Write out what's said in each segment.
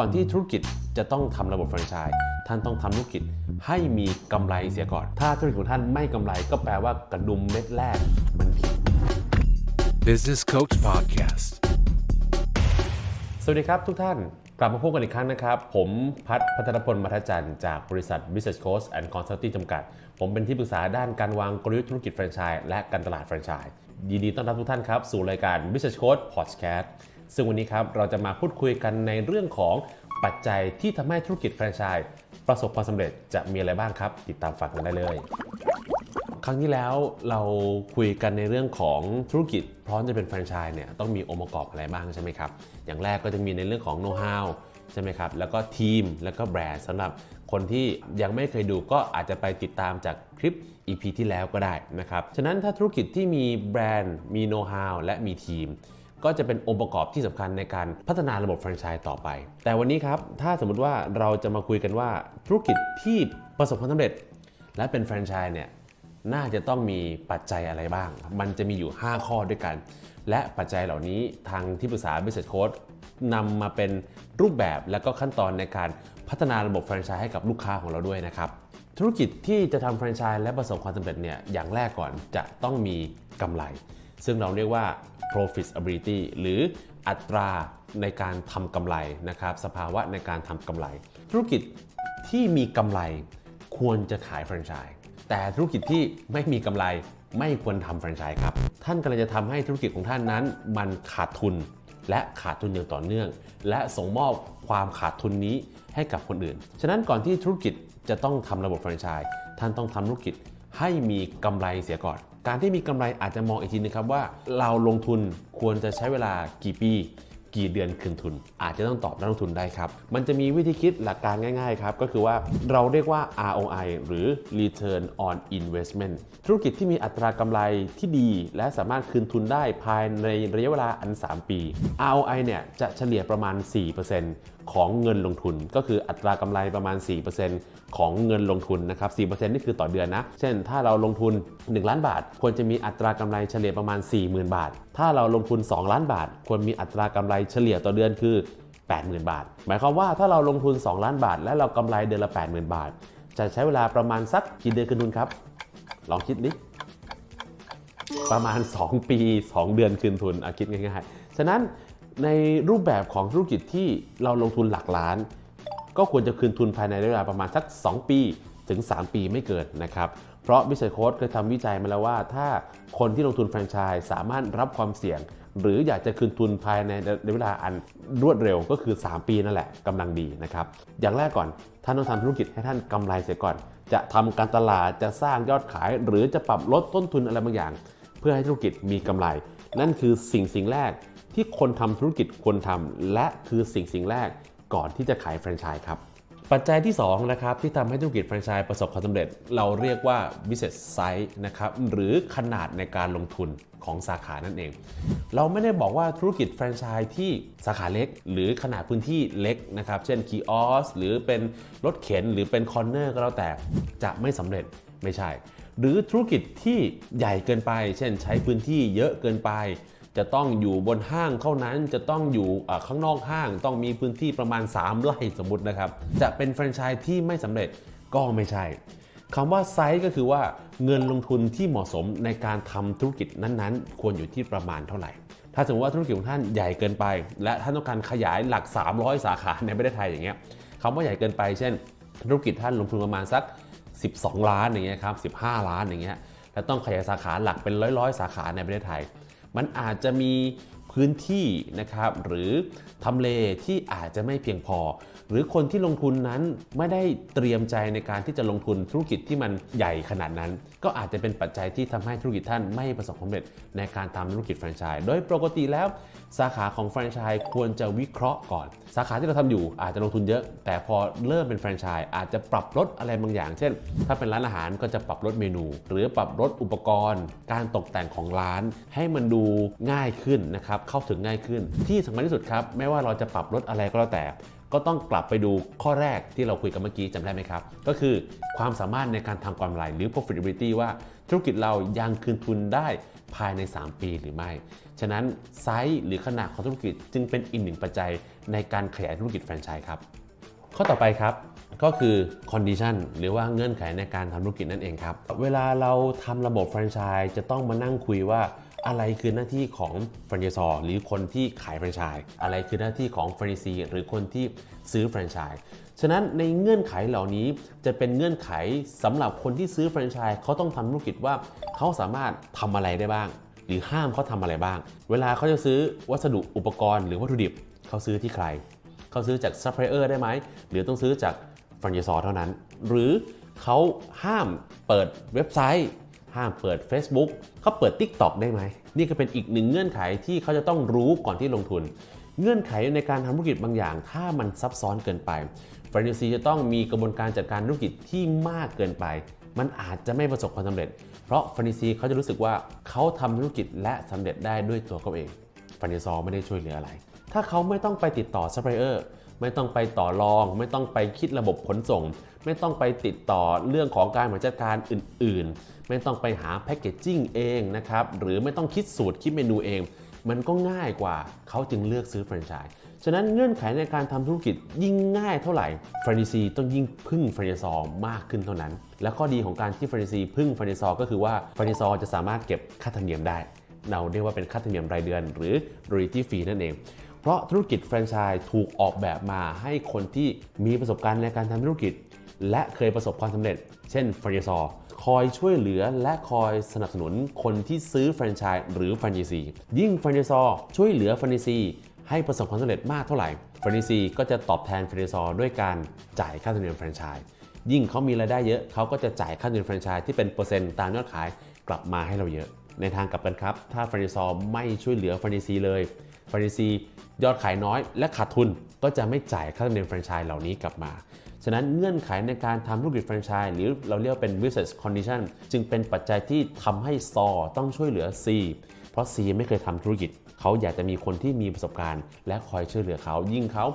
ก่อนที่ธุรกิจจะต้องทำระบบแฟรนไชส์ท่านต้องทำธุรกิจให้มีกำไรเสียก่อน ถ้าธุรกิจของท่านไม่กำไรก็แปลว่ากระดุมเม็ดแรกมันผิด Business Coach Podcast. สวัสดีครับทุกท่านกลับมาพบกันอีกครั้งนะครับ ผมพัฒพัฒนพลมัทจันทร์จากบริษัท Business Coach and Consulting จำกัด ผมเป็นที่ปรึกษาด้านการวางกลยุทธ์ธุรกิจแฟรนไชส์และการตลาดแฟรนไชส์ยินดีต้อนรับทุกท่านครับ สู่รายการ Business Coach Podcast ซึ่งวันนี้ครับเราจะมาพูดคุยกันในเรื่องของปัจจัยที่ทำให้ธุรกิจแฟรนไชส์ประสบความสำเร็จจะมีอะไรบ้างครับ ติดตามฟังกันได้เลย ครั้งที่แล้วเราคุยกันในเรื่องของธุรกิจพร้อมจะเป็นแฟรนไชส์เนี่ยต้องมีองค์ประกอบอะไรบ้างใช่ไหมครับ อย่างแรกก็จะมีในเรื่องของโน้ตฮาวใช่ไหมครับ แล้วก็ทีม แล้วก็แบรนด์สำหรับคนที่ยังไม่เคยดูก็อาจจะไปติดตามจากคลิป EP ที่แล้วก็ได้นะครับ ฉะนั้นถ้าธุรกิจที่มีแบรนด์ มีโน้ตฮาวและมีทีม ก็จะเป็นองค์ประกอบที่สำคัญในการพัฒนาระบบแฟรนไชส์ต่อไป แต่วันนี้ครับ ถ้าสมมติว่าเราจะมาคุยกันว่าธุรกิจที่ประสบความสำเร็จ และเป็นแฟรนไชส์เนี่ยน่าจะต้องมีปัจจัยอะไรบ้าง มันจะมีอยู่ 5 ข้อด้วยกัน และปัจจัยเหล่านี้ทางที่ปรึกษา Business Coach นำมาเป็นรูปแบบและก็ขั้นตอนในการพัฒนาระบบแฟรนไชส์ให้กับลูกค้าของเราด้วยนะครับ ธุรกิจที่จะทำแฟรนไชส์และประสบความสำเร็จเนี่ยอย่างแรกก่อนจะต้องมีกำไร ซึ่งเราเรียกว่า profitability หรืออัตราในการทำกำไรนะครับ สภาวะในการทำกำไร ธุรกิจที่มีกำไรควรจะขายแฟรนไชส์แต่ธุรกิจที่ไม่มีกำไรไม่ควรทำแฟรนไชส์ครับ ท่านกำลังจะทำให้ธุรกิจของท่านนั้น มันขาดทุนและขาดทุนอย่างต่อเนื่อง และส่งมอบความขาดทุนนี้ให้กับคนอื่น ฉะนั้นก่อนที่ธุรกิจจะต้องทำระบบแฟรนไชส์ท่านต้องทำธุรกิจให้มีกำไรเสียก่อน การที่มีกำไรอาจจะมองอีกทีนึงครับว่าเราลงทุนควรจะใช้เวลากี่ปี กี่เดือนคืนทุน อาจจะต้องตอบนักลงทุนได้ครับ มันจะมีวิธีคิดหลักการง่ายๆครับ ก็คือว่าเราเรียกว่า ROI หรือ Return on Investment ธุรกิจที่มีอัตรากำไรที่ดี และสามารถคืนทุนได้ภายในระยะเวลาอัน 3 ปี ROI เนี่ยจะเฉลี่ยประมาณ 4% ของเงินลงทุน ก็คืออัตรากำไรประมาณ 4%ของเงินลงทุนนะครับ 4%นี่คือต่อเดือนนะ เช่น ถ้าเราลงทุน 1 ล้านบาท ควรจะมีอัตรากำไรเฉลี่ยประมาณ 40,000 บาท ถ้าเราลงทุน 2 ล้านบาท ควรมีอัตรากำไรเฉลี่ยต่อเดือนคือ 80,000 บาท หมายความว่าถ้าเราลงทุน 2 ล้านบาท และเรากำไรเดือนละ 80,000 บาท จะใช้เวลาประมาณสักกี่เดือนคืนทุนครับ ลองคิดดิประมาณ 2 ปี 2 เดือนคืนทุนอาคิดง่ายๆ ฉะนั้น ในรูปแบบของธุรกิจที่เราลงทุนหลักล้าน ก็ควรจะคืนทุนภายในระยะเวลาประมาณสัก 2 ปีถึง 3 ปีไม่เกินนะครับเพราะ Business Coach เคยทำวิจัยมาแล้วว่า ถ้าคนที่ลงทุนแฟรนไชส์สามารถรับความเสี่ยง หรืออยากจะคืนทุนภายในระยะเวลาอันรวดเร็วก็คือ 3 ปีนั่นแหละกำลังดีนะครับอย่างแรกก่อนท่านต้องทำธุรกิจให้ท่านกำไรเสียก่อน จะทำการตลาดจะสร้างยอดขาย หรือจะปรับลดต้นทุนอะไรบางอย่าง เพื่อให้ธุรกิจมีกำไร นั่นคือสิ่งสิ่งแรก ที่คนทำธุรกิจควรทำและคือสิ่งสิ่งแรกก่อนที่จะขายแฟรนไชส์ครับ ปัจจัยที่2นะครับที่ทำให้ธุรกิจแฟรนไชส์ประสบความสำเร็จ เราเรียกว่า business size นะครับหรือขนาดในการลงทุนของสาขานั่นเอง เราไม่ได้บอกว่าธุรกิจแฟรนไชส์ที่สาขาเล็ก หรือขนาดพื้นที่เล็กนะครับเช่นคีออสหรือเป็นรถเข็นหรือเป็นคอนเนอร์ก็แล้วแต่จะไม่สำเร็จไม่ใช่ หรือธุรกิจที่ใหญ่เกินไป เช่นใช้พื้นที่เยอะเกินไป จะต้องอยู่บนห้างเท่านั้นจะต้องอยู่ข้างนอกห้าง ต้องมีพื้นที่ประมาณ 3 ไร่สมมตินะครับ จะเป็นแฟรนไชส์ที่ไม่สำเร็จก็ไม่ใช่คำว่าไซส์ก็คือว่าเงินลงทุนที่เหมาะสมในการทำธุรกิจนั้นๆ ควรอยู่ที่ประมาณเท่าไหร่ ถ้าสมมติว่าธุรกิจของท่านใหญ่เกินไป และท่านต้องการขยายหลัก 300 สาขาในประเทศไทยอย่างเงี้ยคำว่าใหญ่เกินไป เช่น ธุรกิจท่านลงทุนประมาณสัก 12 ล้านอย่างเงี้ยครับ15 ล้านอย่างเงี้ยแล้วต้องขยายสาขาหลักเป็นร้อยๆ สาขาในประเทศไทย มันอาจจะมี พื้นที่นะครับหรือทำเลที่อาจจะไม่เพียงพอ หรือคนที่ลงทุนนั้นไม่ได้เตรียมใจในการที่จะลงทุนธุรกิจที่มันใหญ่ขนาดนั้น ก็อาจจะเป็นปัจจัยที่ทำให้ธุรกิจท่านไม่ประสบความสำเร็จในการทำธุรกิจแฟรนไชส์โดยปกติแล้ว สาขาของแฟรนไชส์ควรจะวิเคราะห์ก่อน สาขาที่เราทำอยู่อาจจะลงทุนเยอะ แต่พอเริ่มเป็นแฟรนไชส์อาจจะปรับลดอะไรบางอย่าง เช่น ถ้าเป็นร้านอาหารก็จะปรับลดเมนู หรือปรับลดอุปกรณ์ การตกแต่งของร้านให้มันดูง่ายขึ้นนะครับเข้าถึงง่ายขึ้น ที่สำคัญที่สุดครับไม่ว่าเราจะปรับลดอะไรก็แล้วแต่ ก็ต้องกลับไปดูข้อแรกที่เราคุยกันเมื่อกี้จำได้ไหมครับ ก็คือความสามารถในการทำกำไรหรือ profitability ว่าธุรกิจเรายังคืนทุนได้ภายใน 3 ปีหรือไม่ ฉะนั้นไซส์หรือขนาดของธุรกิจจึงเป็นอีกหนึ่งปัจจัยในการขยายธุรกิจแฟรนไชส์ครับ ข้อต่อไปครับก็คือ condition หรือว่าเงื่อนไขในการทำธุรกิจนั่นเองครับ เวลาเราทำระบบแฟรนไชส์จะต้องมานั่งคุยว่า อะไรคือหน้าที่ของแฟรนไชส์หรือคนที่ขายแฟรนไชส์อะไรคือหน้าที่ของแฟรนไชส์หรือคนที่ซื้อแฟรนไชส์ฉะนั้นในเงื่อนไขเหล่านี้จะเป็นเงื่อนไขสำหรับคนที่ซื้อแฟรนไชส์เขาต้องทำธุรกิจว่าเขาสามารถทำอะไรได้บ้าง หรือห้ามเขาทำอะไรบ้าง เวลาเขาจะซื้อวัสดุอุปกรณ์หรือวัตถุดิบเขาซื้อที่ใครเขาซื้อจากซัพพลายเออร์ได้ไหมหรือต้องซื้อจากแฟรนไชส์เท่านั้น หรือเขาห้ามเปิดเว็บไซต์ ห้ามเปิด Facebook เขาเปิด TikTok ได้ไหม นี่ก็เป็นอีกหนึ่งเงื่อนไขที่เขาจะต้องรู้ก่อนที่ลงทุน เงื่อนไขในการทำธุรกิจบางอย่าง ถ้ามันซับซ้อนเกินไปฟรานไชส์จะต้องมีกระบวนการจัดการธุรกิจที่มากเกินไป มันอาจจะไม่ประสบความสำเร็จ เพราะฟรานไชส์เขาจะรู้สึกว่าเขาทำธุรกิจและสำเร็จได้ด้วยตัวเขาเองฟรานไชส์ไม่ได้ช่วยเหลืออะไร ถ้าเขาไม่ต้องไปติดต่อซัพพลายเออร์ ไม่ต้องไปต่อรอง ไม่ต้องไปคิดระบบขนส่ง ไม่ต้องไปติดต่อเรื่องของการบริหารจัดการอื่น ๆ ไม่ต้องไปหาแพคเกจจิ้งเองนะครับหรือไม่ต้องคิดสูตรคิดเมนูเอง มันก็ง่ายกว่าเขาจึงเลือกซื้อแฟรนไชส์ฉะนั้นเงื่อนไขในการทำธุรกิจยิ่งง่ายเท่าไหร่แฟรนไชส์ต้องยิ่งพึ่งแฟรนไชส์มากขึ้นเท่านั้น และข้อดีของการที่แฟรนไชส์พึ่งแฟรนไชส์ก็คือว่าแฟรนไชส์จะสามารถเก็บค่าธรรมเนียมได้ เราเรียกว่าเป็นค่าธรรมเนียมรายเดือน หรือ royalty fee นั่นเอง ราะธุรกิจแฟรนไชส์ถูกออกแบบมาให้คนที่มีประสบการณ์ในการทำธุรกิจ และเคยประสบความสำเร็จ เช่นแฟรนไชส์คอยช่วยเหลือและคอยสนับสนุนคนที่ซื้อแฟรนไชส์หรือแฟรนไชส์ยิ่งแฟรนไชส์ช่วยเหลือแฟรนไชส์ให้ประสบความสำเร็จมากเท่าไหร่แฟรนไชส์ก็จะตอบแทนแฟรนไชส์ด้วยการจ่ายค่าธรรมเนียมแฟรนไชส์ยิ่งเขามีรายได้เยอะเขาก็จะจ่ายค่าธรรมเนียมแฟรนไชส์ที่เป็นเปอร์เซ็นต์ตามยอดขายกลับมาให้เราเยอะ ในทางกลับกันครับ ถ้าแฟรนไชส์ไม่ช่วยเหลือแฟรนไชส์เลย แฟรนไชส์ยอดขายน้อยและขาดทุนก็จะไม่จ่ายค่าธรรมเนียมแฟรนไชส์เหล่านี้กลับมา ฉะนั้นเงื่อนไขในการทำธุรกิจแฟรนไชส์หรือเราเรียกเป็น business condition จึงเป็นปัจจัยที่ทำให้ซอต้องช่วยเหลือ C เพราะ C ไม่เคยทำธุรกิจ เขาอยากจะมีคนที่มีประสบการณ์ และคอยช่วยเหลือเขา ยิ่งเขา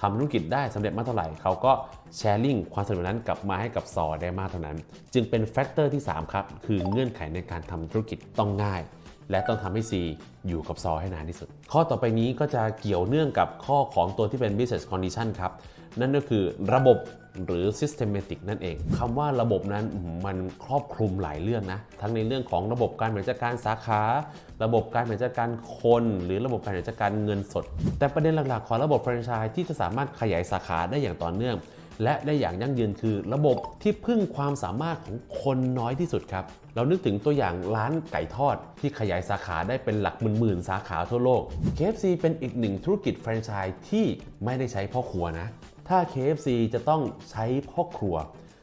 ทำธุรกิจได้สำเร็จมากเท่าไหร่ เขาก็แชร์ลิงความสำเร็จนั้นกลับมาให้กับซอได้มากเท่านั้น จึงเป็นแฟกเตอร์ที่ 3 ครับ คือเงื่อนไขในการทำธุรกิจต้องง่าย และต้องทำให้ C อยู่กับซอให้นานที่สุด ข้อต่อไปนี้ก็จะเกี่ยวเนื่องกับข้อของตัวที่เป็น business condition ครับ นั่นก็คือระบบหรือ systematic นั่นเองคำว่าระบบนั้นมันครอบคลุมหลายเรื่องนะ ทั้งในเรื่องของระบบการบริหารจัดการสาขา ระบบการบริหารจัดการคน หรือระบบการบริหารจัดการเงินสด แต่ประเด็นหลักๆของระบบแฟรนไชส์ที่จะสามารถขยายสาขาได้อย่างต่อเนื่อง และได้อย่างยั่งยืนคือระบบที่พึ่งความสามารถของคนน้อยที่สุดครับ เรานึกถึงตัวอย่างร้านไก่ทอด ที่ขยายสาขาได้เป็นหลักหมื่นๆสาขาทั่วโลก KFC เป็นอีกหนึ่งธุรกิจแฟรนไชส์ที่ไม่ได้ใช้พ่อครัวนะ ถ้า KFC จะต้องใช้พ่อครัว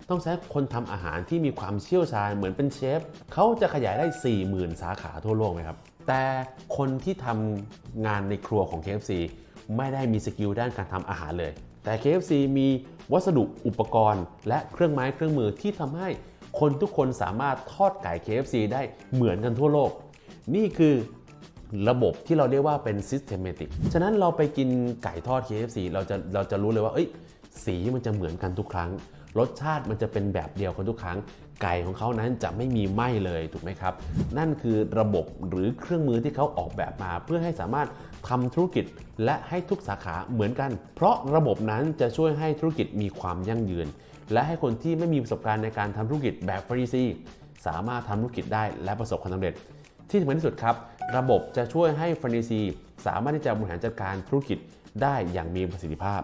ต้องใช้คนทำอาหารที่มีความเชี่ยวชาญเหมือนเป็นเชฟเขาจะขยายได้ 40,000 สาขาทั่วโลกไหมครับแต่คนที่ทำงานในครัวของ KFC ไม่ได้มีสกิลด้านการทำอาหารเลย แต่ KFC มีวัสดุอุปกรณ์ และเครื่องไม้เครื่องมือที่ทำให้คนทุกคนสามารถทอดไก่ KFC ได้เหมือนกันทั่วโลก นี่คือระบบที่เราเรียกว่าเป็น systematic ฉะนั้นเราไปกินไก่ทอด KFC เราจะเราจะรู้เลยว่า เอ้ย สีมันจะเหมือนกันทุกครั้ง รสชาติมันจะเป็นแบบเดียวกันทุกครั้ง ไก่ของเขานั้นจะไม่มีไหม้เลยถูกไหมครับ นั่นคือระบบหรือเครื่องมือที่เขาออกแบบมา เพื่อให้สามารถทำธุรกิจและให้ทุกสาขาเหมือนกัน เพราะระบบนั้นจะช่วยให้ธุรกิจมีความยั่งยืน และให้คนที่ไม่มีประสบการณ์ในการทำธุรกิจแบบฟรีซีสามารถทำธุรกิจได้และประสบความสำเร็จ ที่สำคัญที่สุดครับ ระบบจะช่วยให้ฟรานไชซีสามารถที่จะบริหารจัดการธุรกิจได้อย่างมีประสิทธิภาพ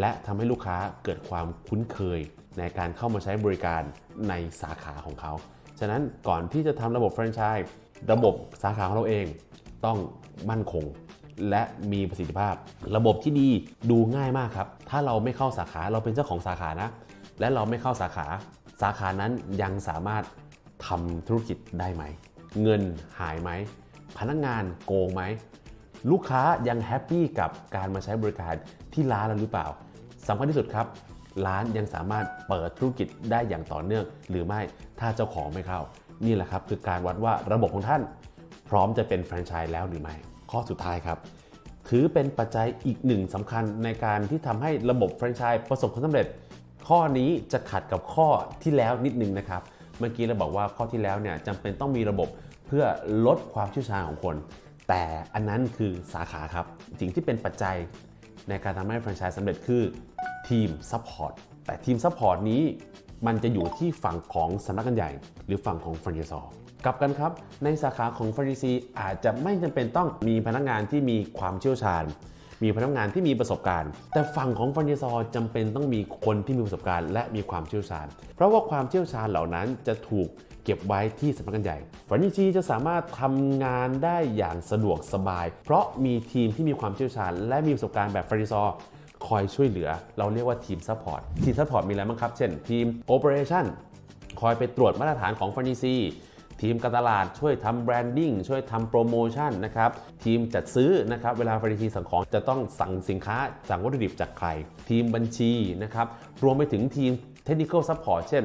และทำให้ลูกค้าเกิดความคุ้นเคย ในการเข้ามาใช้บริการในสาขาของเขา ฉะนั้นก่อนที่จะทำระบบแฟรนไชส์ระบบสาขาของเราเองต้องมั่นคง และมีประสิทธิภาพ ระบบที่ดีดูง่ายมากครับ ถ้าเราไม่เข้าสาขาเราเป็นเจ้าของสาขานะ และเราไม่เข้าสาขา สาขานั้นยังสามารถทำธุรกิจได้ไหม เงินหายไหม พนักงานโกงไหม ลูกค้ายังแฮปปี้กับการมาใช้บริการที่ร้านเราหรือเปล่าสำคัญที่สุดครับ ร้านยังสามารถเปิดธุรกิจได้อย่างต่อเนื่อง หรือไม่ถ้าเจ้าของไม่เข้า นี่แหละครับคือการวัดว่าระบบของท่าน พร้อมจะเป็นแฟรนไชส์แล้วหรือไม่ ข้อสุดท้ายครับ ถือเป็นปัจจัยอีกหนึ่งสำคัญในการที่ทำให้ระบบแฟรนไชส์ประสบความสำเร็จ ข้อนี้จะขัดกับข้อที่แล้วนิดนึงนะครับ เมื่อกี้เราบอกว่าข้อที่แล้วเนี่ยจำเป็นต้องมีระบบเพื่อลดความเชี่ยวชาญของคน แต่อันนั้นคือสาขาครับสิ่งที่เป็นปัจจัย ในการทำให้แฟรนไชส์สำเร็จคือทีมซัพพอร์ตแต่ทีมซัพพอร์ตนี้มันจะอยู่ที่ฝั่งของสำนักงานใหญ่ หรือฝั่งของแฟรนไชส์กลับกันครับ ในสาขาของฟรีซีอาจจะไม่จำเป็นต้องมีพนักงานที่มีความเชี่ยวชาญ มีพนักงานที่มีประสบการณ์ แต่ฝั่งของฟรนนิซอจำเป็นต้องมีคนที่มีประสบการณ์ และมีความเชี่ยวชาญ เพราะว่าความเชี่ยวชาญเหล่านั้นจะถูก ก็บไว้ที่สำนักงานใหญ่ฟรนนิซีจะสามารถทำงานได้อย่างสะดวกสบาย เพราะมีทีมที่มีความเชี่ยวชาญ และมีประสบการณ์แบบฟรนนิซอคอยช่วยเหลือ เราเรียกว่าทีมซัพพอร์ตทีมซัพพอร์ตมีอะไรบ้างครับ เช่น ทีมโอเปอเรชั่นคอยไปตรวจมาตรฐานของฟรนนิซีทีมการตลาดช่วยทำแบรนดิ้งช่วยทำโปรโมชั่นนะครับทีมจัดซื้อนะครับเวลาฟรีทีสั่งของจะต้องสั่งสินค้า สั่งวัตถุดิบจากใคร ทีมบัญชีนะครับรวมไปถึงทีมเทคนิคอลซัพพอร์ตเช่น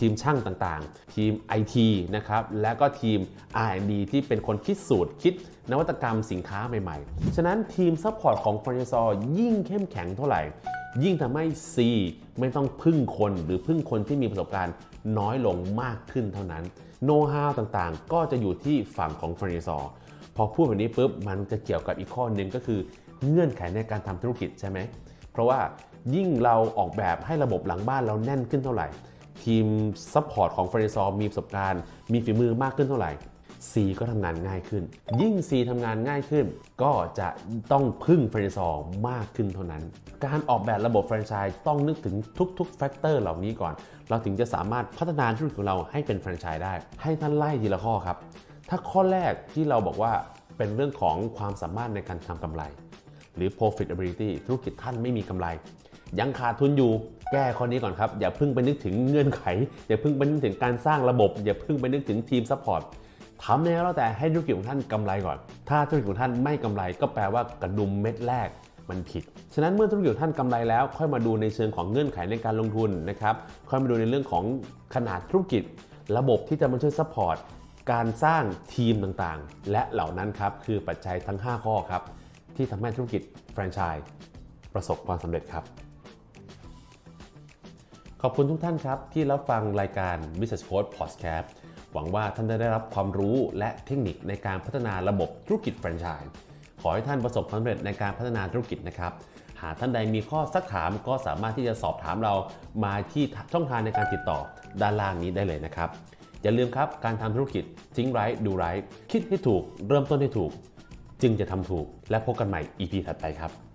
ทีมช่างต่างๆ ทีม IT นะครับและก็ทีม R&D ที่เป็นคนคิดสูตรคิดนวัตกรรมสินค้าใหม่ๆ ฉะนั้นทีมซัพพอร์ตของฟรนซอยิ่งเข้มแข็งเท่าไหร่ ยิ่งทำให้ C ไม่ต้องพึ่งคนหรือพึ่งคนที่มีประสบการณ์น้อยลงมากขึ้นเท่านั้น โน้ตฮาวต่างๆ ก็จะอยู่ที่ฝั่งของฟรนซอพอพูดแบบนี้ปุ๊บมันจะเกี่ยวกับอีกข้อหนึ่งก็คือเงื่อนไขในการทำธุรกิจใช่ไหม เพราะว่ายิ่งเราออกแบบให้ระบบหลังบ้านเราแน่นขึ้นเท่าไหร่ ทีมซัพพอร์ตของเฟรนซอมีประสบการณ์ มีฝีมือมากขึ้นเท่าไหร่ C ก็ทำงานง่ายขึ้น ยิ่ง C ทำงานง่ายขึ้น ก็จะต้องพึ่งแฟรนไชส์มากขึ้นเท่านั้น การออกแบบระบบแฟรนไชส์ต้องนึกถึงทุกๆแฟกเตอร์เหล่านี้ก่อน เราถึงจะสามารถพัฒนาธุรกิจของเราให้เป็นแฟรนไชส์ได้ ให้ท่านไล่ทีละข้อครับ ถ้าข้อแรกที่เราบอกว่าเป็นเรื่องของความสามารถในการทำกำไร หรือ profitability ธุรกิจท่านไม่มีกำไร ยังขาดทุนอยู่ แก้ข้อนี้ก่อนครับ อย่าเพิ่งไปนึกถึงเงื่อนไข อย่าเพิ่งไปนึกถึงการสร้างระบบ อย่าเพิ่งไปนึกถึงทีมซัพพอร์ตทำแล้วแล้วแต่ให้ธุรกิจของท่านกำไรก่อน ถ้าธุรกิจของท่านไม่กำไรก็แปลว่ากระดุมเม็ดแรกมันผิด ฉะนั้นเมื่อธุรกิจของท่านกำไรแล้วค่อยมาดูในเชิงของเงื่อนไขในการลงทุนนะครับ ค่อยมาดูในเรื่องของขนาดธุรกิจ ระบบที่จะมาช่วยซัพพอร์ต การสร้างทีมต่างๆ และเหล่านั้นครับคือปัจจัยทั้ง 5 ข้อครับที่ทำให้ธุรกิจแฟรนไชส์ประสบความสำเร็จครับ ขอบคุณทุกท่านครับ ที่รับฟังรายการ Business Code Podcast หวังว่าท่านจะได้รับความรู้และเทคนิคในการพัฒนาระบบธุรกิจแฟรนไชส์ขอให้ท่านประสบความสำเร็จในการพัฒนาธุรกิจนะครับ หากท่านใดมีข้อสักถามก็สามารถที่จะสอบถามเรามาที่ช่องทางในการติดต่อด้านล่างนี้ได้เลยนะครับ อย่าลืมครับการทำธุรกิจทิ้งไร้ดูไร้คิดให้ถูก เริ่มต้นให้ถูก จึงจะทำถูกและพบกันใหม่ EP ถัดไปครับ